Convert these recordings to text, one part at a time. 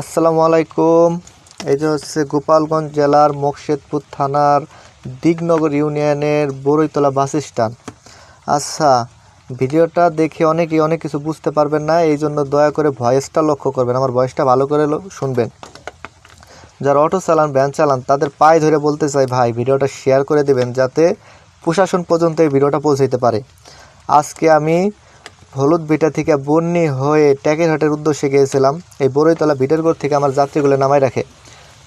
আসসালামু আলাইকুম। এই যে হচ্ছে গোপালগঞ্জ জেলার মোকশেদপুর থানার দিগনগর ইউনিয়নের বড়ইতলা বাস স্ট্যান্ড। আচ্ছা ভিডিওটা দেখে অনেকেই অনেক কিছু বুঝতে পারবেন না এই জন্য দয়া করে ভয়েসটা লক্ষ্য করবেন, আমার ভয়েসটা ভালো করে শুনবেন। যারা অটো চালান, ভ্যান চালান, তাদের পায়ে ধরে বলতে চাই, ভাই, ভিডিওটা শেয়ার করে দেবেন যাতে প্রশাসন পর্যন্ত এই ভিডিওটা পৌঁছাইতে পারে। আজকে আমি হলুদ বিটা থেকে বন্যি হয়ে ট্যাকেরহাটের উদ্দেশ্যে গিয়েছিলাম। এই বড়ইতলা বিটেরগড় থেকে আমার যাত্রীগুলো নামাই রাখে।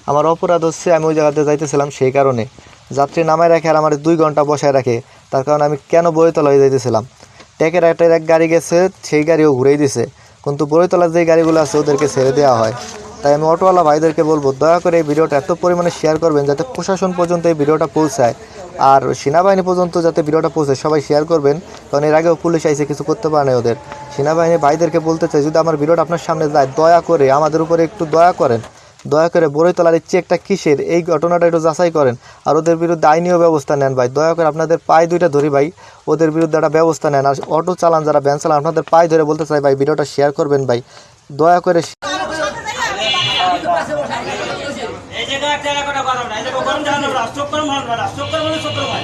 আমার অপরাধ হচ্ছে আমি ওই জায়গাতে যাইতেছিলাম সেই কারণে। যাত্রী নামাই রাখে আর আমার দুই ঘণ্টা বসায় রাখে। তার কারণে আমি কেন বড়ইতলা হয়ে যাইতেছিলাম ট্যাকেরহাটের এক গাড়ি গেছে, সেই গাড়িও ঘুরেই দিছে। কিন্তু বড়ইতলার যে গাড়িগুলো আছে ওদেরকে ছেড়ে দেওয়া হয়। তাই আমি অটোওয়ালা ভাইদেরকে বলব, দয়া করে এই ভিডিওটা এত পরিমাণে শেয়ার করবেন যাতে প্রশাসন পর্যন্ত এই ভিডিওটা পৌঁছায়। আর সেনাবাহিনী পর্যন্ত যাতে ভিডিওটা পৌঁছে, সবাই শেয়ার করবেন। কারণ এর আগেও পুলিশ আইসে কিছু করতে পারে ওদের। সেনাবাহিনী ভাইদেরকে বলতে চাই, যদি আমার ভিডিওটা আপনার সামনে যায়, দয়া করে, আমাদের উপরে একটু দয়া করেন। দয়া করে বড়ইতলার এই চেকটা কিসের? এই ঘটনাটা একটু যাচাই করেন। আর ওদের বিরুদ্ধে আইনীয় ব্যবস্থা নেন ভাই। দয়া করে আপনাদের পায়ে দুইটা ধরি ভাই। ওদের বিরুদ্ধে একটা ব্যবস্থা নেন। আর অটো চালান যারা, ভ্যান চালান, আপনাদের পায়ে ধরে বলতে চাই ভাই, ভিডিওটা শেয়ার করবেন ভাই। দয়া করে জায়গায় একটা এলাকাটা গরম না জায়গায় গরম জানা না চোখ গরম হল না চোখ গরম হলে গরম হয়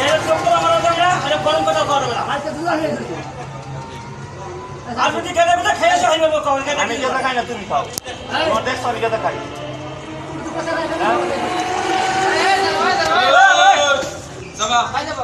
কথা চোখ গরম হলো না আরে গরম কথা গরম না আর যদি গেলে বেটা খেয়ে যাই নেব কবে গেলে আমি যেটা খাই না তুমি খাও তোমার দেশ যেটা খাই ভাই যাব ভাই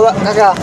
好了，大哥。